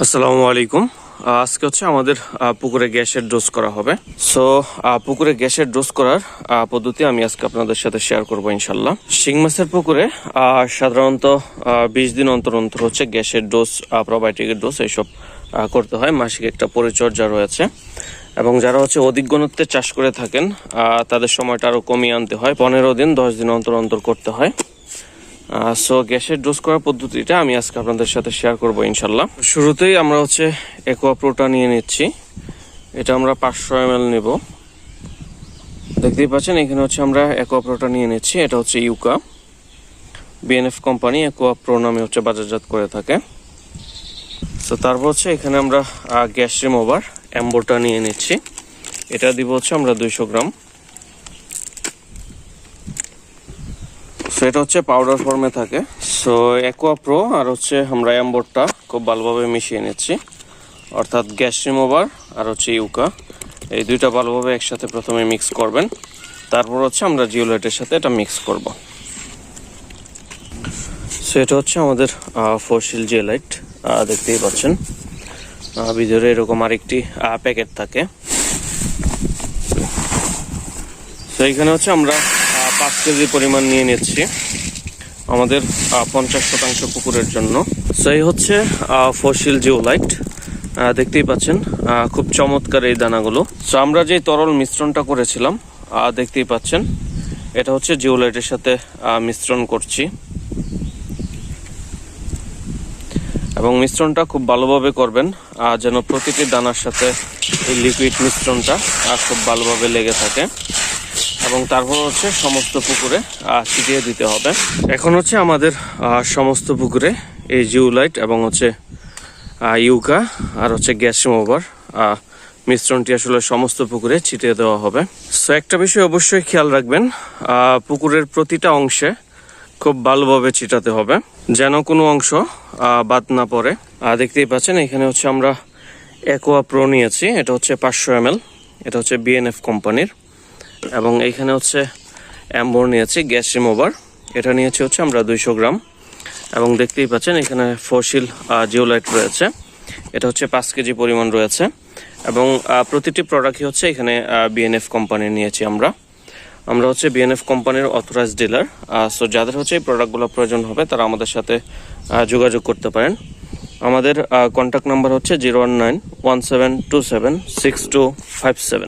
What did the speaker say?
আসসালামু আলাইকুম। আজকে হচ্ছে আমাদের পুকুরে গ্যাসের ডোজ করা হবে। সো পুকুরে গ্যাসের ডোজ করার পদ্ধতি আমি আজকে আপনাদের সাথে শেয়ার করব ইনশাল্লাহ শিং মাছের পুকুরে সাধারণত বিশ দিন অন্তর অন্তর হচ্ছে গ্যাসের ডোজ প্রোবায়োটিকের ডোজ এইসব করতে হয়। মাসিক একটা পরিচর্যা রয়েছে। এবং যারা হচ্ছে অধিক ঘনত্বে চাষ করে থাকেন তাদের সময়টা আরও কমিয়ে আনতে হয়। পনেরো দিন, দশ দিন অন্তর অন্তর করতে হয়। সো গ্যাসের ডোজ করার পদ্ধতিটা আমি আজকে আপনাদের সাথে শেয়ার করব ইনশাল্লাহ। শুরুতেই আমরা হচ্ছে অ্যাকোয়াপ্রোটা নিয়ে নিচ্ছি। এটা আমরা পাঁচশো এম এল নেব। দেখতেই পাচ্ছেন, এখানে হচ্ছে আমরা অ্যাকোয়াপ্রোটা নিয়ে নিচ্ছি। এটা হচ্ছে ইউকা বিএনএফ কোম্পানি অ্যাকোয়াপ্রো নামে হচ্ছে বাজারজাত করে থাকে। তো তারপর হচ্ছে এখানে আমরা গ্যাস রিমোভার অ্যাম্বোটা নিয়ে নিচ্ছি। এটা দিব হচ্ছে আমরা দুইশো গ্রাম। সো এটা হচ্ছে পাউডার ফর্মে থাকে। সো অ্যাকোয়া প্রো আর হচ্ছে আমরা অ্যাম্বোর্ডটা খুব ভালোভাবে মিশিয়ে নিচ্ছি। অর্থাৎ গ্যাস রিমোভার আর হচ্ছে ইউকা এই দুইটা ভালোভাবে একসাথে প্রথমে মিক্স করবেন। তারপর হচ্ছে আমরা জিওলাইটের সাথে এটা মিক্স করব। সো এটা হচ্ছে আমাদের ফসিল জিওলাইট দেখতেই পাচ্ছেন। ভিতরে এরকম আরেকটি প্যাকেট থাকে। তো এখানে হচ্ছে আমরা পাঁচ কেজি পরিমাণ নিয়ে নিচ্ছি আমাদের পঞ্চাশ শতাংশ পুকুরের জন্য। তো এই হচ্ছে ফসিল জিওলাইট। দেখতেই পাচ্ছেন খুব চমৎকার এই দানাগুলো। তো আমরা যে তরল মিশ্রণটা করেছিলাম দেখতেই পাচ্ছেন, এটা হচ্ছে জিওলাইটের সাথে মিশ্রণ করছি। এবং মিশ্রণটা খুব ভালোভাবে করবেন যেন প্রতিটি দানার সাথে এই লিকুইড মিশ্রণটা খুব ভালোভাবে লেগে থাকে। এবং তারপর হচ্ছে সমস্ত পুকুরে ছিটিয়ে দিতে হবে। এখন হচ্ছে আমাদের সমস্ত পুকুরে এই জিউলাইট এবং হচ্ছে ইউকা আর হচ্ছে গ্যাস রিমোভার মিশ্রণটি আসলে সমস্ত পুকুরে ছিটিয়ে দেওয়া হবে। সো একটা বিষয় অবশ্যই খেয়াল রাখবেন পুকুরের প্রতিটা অংশে খুব ভালোভাবে ছিটাতে হবে যেন কোনো অংশ বাদ না পড়ে। আহ, দেখতেই পাচ্ছেন এখানে হচ্ছে আমরা অ্যাকোয়া প্রো নিয়েছি এটা হচ্ছে পাঁচশো এম এটা হচ্ছে বিএনএফ কোম্পানির। এবং এইখানে হচ্ছে অ্যাম্বোর নিয়েছি, গ্যাস রিমোভার। এটা নিয়েছি হচ্ছে আমরা দুইশো গ্রাম। এবং দেখতেই পাচ্ছেন এখানে ফসিল জিওলাইট রয়েছে। এটা হচ্ছে পাঁচ কেজি পরিমাণ রয়েছে। এবং প্রতিটি প্রোডাক্টই হচ্ছে এখানে বিএনএফ কোম্পানি নিয়েছি আমরা। আমরা হচ্ছে বিএনএফ কোম্পানির অথরাইজ ডিলার সো যাদের হচ্ছে এই প্রোডাক্টগুলো প্রয়োজন হবে, তারা আমাদের সাথে যোগাযোগ করতে পারেন। আমাদের কন্ট্যাক্ট নাম্বার হচ্ছে zero one nine one seven two seven six two five seven.